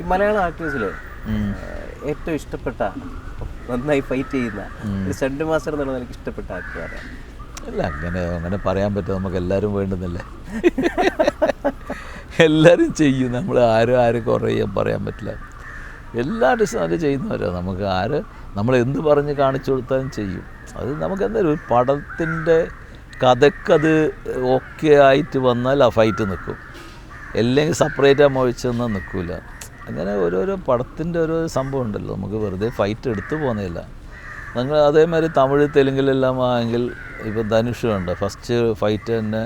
ഈ മലയാളം ആക്ടേഴ്സിലെ ഏറ്റവും ഇഷ്ടപ്പെട്ട നന്നായി ഫൈറ്റ് ചെയ്യുന്ന ഒരു സെൻഡ് മാസ്റ്റർ എന്നുള്ളത് എനിക്ക് ഇഷ്ടപ്പെട്ട ആക്ടർ ആരാണ് അല്ല അങ്ങനെ അങ്ങനെ പറയാൻ പറ്റും. നമുക്ക് എല്ലാവരും വേണ്ടുന്നില്ലേ? എല്ലാവരും ചെയ്യും. നമ്മൾ ആരും ആരും കുറേ പറയാൻ പറ്റില്ല. എല്ലാ ഡിസൈനും ചെയ്യുന്നവരാണ് നമുക്ക് ആര് നമ്മൾ എന്ത് പറഞ്ഞ് കാണിച്ചു കൊടുത്താലും ചെയ്യും. അത് നമുക്ക് എന്തായാലും ഒരു പടത്തിന്റെ കഥക്കത് ഓക്കെ ആയിട്ട് വന്നാൽ ആ ഫൈറ്റ് നിൽക്കും. അല്ലെങ്കിൽ സെപ്പറേറ്റ് ആ ഒഴിച്ചൊന്നും നിൽക്കില്ല അങ്ങനെ ഓരോരോ പടത്തിന്റെ ഓരോ സംഭവം ഉണ്ടല്ലോ. നമുക്ക് വെറുതെ ഫൈറ്റ് എടുത്തു പോകുന്നില്ല നിങ്ങൾ അതേമാതിരി തമിഴ് തെലുങ്കിലെല്ലാം ആണെങ്കിൽ ഇപ്പോൾ ധനുഷ് ഉണ്ട് ഫസ്റ്റ് ഫൈറ്റ് തന്നെ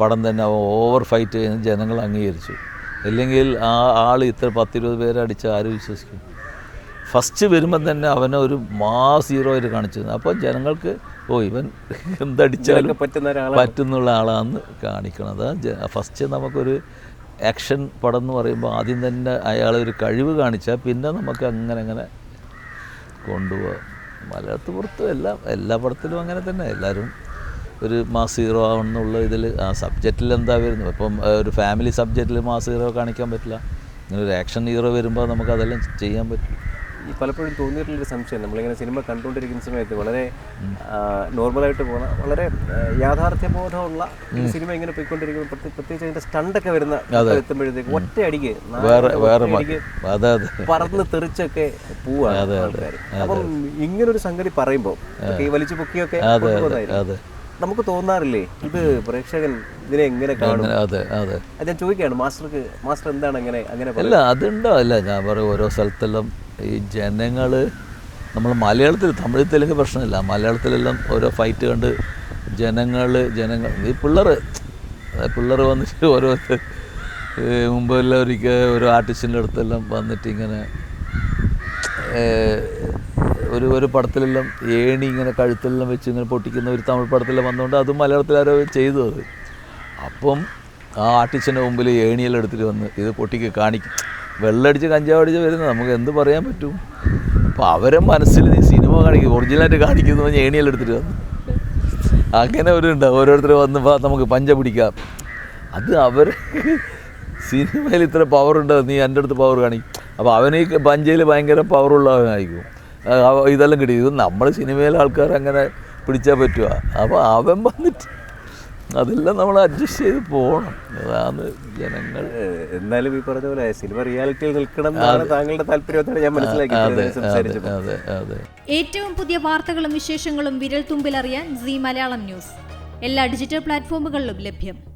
പടം തന്നെ ഓവർ ഫൈറ്റ് ചെയ്യുന്ന ജനങ്ങൾ അംഗീകരിച്ചു. അല്ലെങ്കിൽ ആ ആൾ ഇത്ര പത്തിരുപത് പേരെ അടിച്ച് ആരും വിശ്വസിക്കും? ഫസ്റ്റ് വരുമ്പം തന്നെ അവനെ ഒരു മാസ് ഹീറോ ആയിട്ട് കാണിച്ചു. അപ്പോൾ ജനങ്ങൾക്ക് ഓ ഇവൻ എന്തടിച്ചാലും പറ്റുന്ന പറ്റുന്നുള്ള കാണിക്കണം. അതാ ഫസ്റ്റ് നമുക്കൊരു ആക്ഷൻ പടം എന്ന് പറയുമ്പോൾ ആദ്യം തന്നെ അയാൾ ഒരു കഴിവ് കാണിച്ചാൽ പിന്നെ നമുക്ക് അങ്ങനെ അങ്ങനെ കൊണ്ടുപോകാം മലയാളത്തിൽ പുറത്തും എല്ലാം എല്ലാ പടത്തിലും അങ്ങനെ തന്നെ. എല്ലാവരും ഒരു മാസ് ഹീറോ ആവണമെന്നുള്ള ഇതിൽ ആ സബ്ജക്റ്റിൽ എന്താ വരുന്നത്? ഇപ്പം ഒരു ഫാമിലി സബ്ജക്റ്റിൽ മാസ് ഹീറോ കാണിക്കാൻ പറ്റില്ല. ഇങ്ങനെ ഒരു ആക്ഷൻ ഹീറോ വരുമ്പോൾ നമുക്ക് അതെല്ലാം ചെയ്യാൻ പറ്റും. പലപ്പോഴും തോന്നിയിട്ടുള്ളൊരു സംശയം. നമ്മളിങ്ങനെ സിനിമ കണ്ടുകൊണ്ടിരിക്കുന്ന സമയത്ത് വളരെ നോർമലായിട്ട് പോകുന്ന വളരെ യാഥാർത്ഥ്യബോധമുള്ള സിനിമ ഇങ്ങനെ പോയിക്കൊണ്ടിരിക്കുമ്പോൾ പ്രത്യേക- പ്രത്യേകിച്ച് അതിന്റെ സ്റ്റണ്ടൊക്കെ വരുന്ന എത്തുമ്പോഴത്തേക്ക് ഒറ്റ അടിക്ക് നാല് വേറെ വേറെ മ- അടിക്ക് അതെ അതെ. പറന്ന് തെറിച്ചൊക്കെ പോവാണ് ആൾക്കാർ അപ്പം ഇങ്ങനൊരു സംഗതി പറയുമ്പോൾ ഈ വലിച്ചു പൊക്കിയൊക്കെ നമുക്ക് തോന്നാറില്ലേ? ഇത് പ്രേക്ഷകൻ ഇതിനെ എങ്ങനെ കാണും? അതെ. അത് ഞാൻ ചോദിക്കുകയാണ് മാസ്റ്റർക്ക് മാസ്റ്റർ എന്താണ് അങ്ങനെ അങ്ങനെ അല്ല അതുണ്ടോ? അല്ല ഞാൻ പറയും ഓരോ സ്ഥലത്തെല്ലാം ഈ ജനങ്ങൾ നമ്മൾ മലയാളത്തിൽ തമിഴ് തെലുങ്ക് പ്രശ്നമില്ല. മലയാളത്തിലെല്ലാം ഓരോ ഫൈറ്റ് കണ്ട് ജനങ്ങൾ ജനങ്ങൾ ഈ പിള്ളേർ പിള്ളേർ വന്നിട്ട് ഓരോ ഏ, മുമ്പെല്ലാം ഒരിക്കൽ ഓരോ ആർട്ടിസ്റ്റിന്റെ അടുത്തെല്ലാം വന്നിട്ട് ഇങ്ങനെ ഒരു ഒരു പടത്തിലെല്ലാം ഏണി ഇങ്ങനെ കഴുത്തെല്ലാം വെച്ച് ഇങ്ങനെ പൊട്ടിക്കുന്ന ഒരു തമിഴ് പടത്തിലെല്ലാം വന്നുകൊണ്ട് അത് മലയാളത്തിലാരോ ചെയ്തു അത്. അപ്പം ആ ആർട്ടിസ്റ്റിന്റെ മുമ്പിൽ ഏണിയെല്ലാം എടുത്തിട്ട് വന്ന് ഇത് പൊട്ടിക്ക് കാണിക്കും. വെള്ളമടിച്ച് കഞ്ചാവ് അടിച്ച് വരുന്നത് നമുക്ക് എന്ത് പറയാൻ പറ്റും? അപ്പോൾ അവരെ മനസ്സിൽ നീ സിനിമ കാണിക്കും ഒറിജിനലായിട്ട് കാണിക്കുന്നു പറഞ്ഞ് ഏണിയെല്ലാം എടുത്തിട്ട് വന്നു. അങ്ങനെ ഒരു ഉണ്ട് ഓരോരുത്തർ വന്ന് നമുക്ക് പഞ്ച പിടിക്കാം. അത് അവർ സിനിമയിൽ ഇത്ര പവർ ഉണ്ട്? നീ എന്റെ അടുത്ത് പവർ കാണിക്കും. അപ്പോൾ അവന് പഞ്ചയിൽ ഭയങ്കര പവറുള്ളവനായിരിക്കും ഇതെല്ലാം കിട്ടി. ഇത് നമ്മുടെ സിനിമയിലെ ആൾക്കാർ അങ്ങനെ പിടിച്ചാൽ പറ്റുക അപ്പോൾ അവൻ വന്നിട്ട് അതെല്ലാം നമ്മൾ അഡ്ജസ്റ്റ് ചെയ്ത് പോകണം അതാണ് ജനങ്ങൾ. എന്നാലും ഈ പറഞ്ഞ പോലെ സിനിമ റിയാലിറ്റിയിൽ നിൽക്കണം താങ്കളുടെ താല്പര്യത്താണ് ഞാൻ മനസ്സിലാക്കി അതെ സംസാരിച്ചപ്പോൾ. അതെ അതെ ഏറ്റവും പുതിയ വാർത്തകളും വിശേഷങ്ങളും വിരൽ തുമ്പിലറിയാൻ സി മലയാളം ന്യൂസ്. എല്ലാ ഡിജിറ്റൽ പ്ലാറ്റ്ഫോമുകളിലും ലഭ്യം.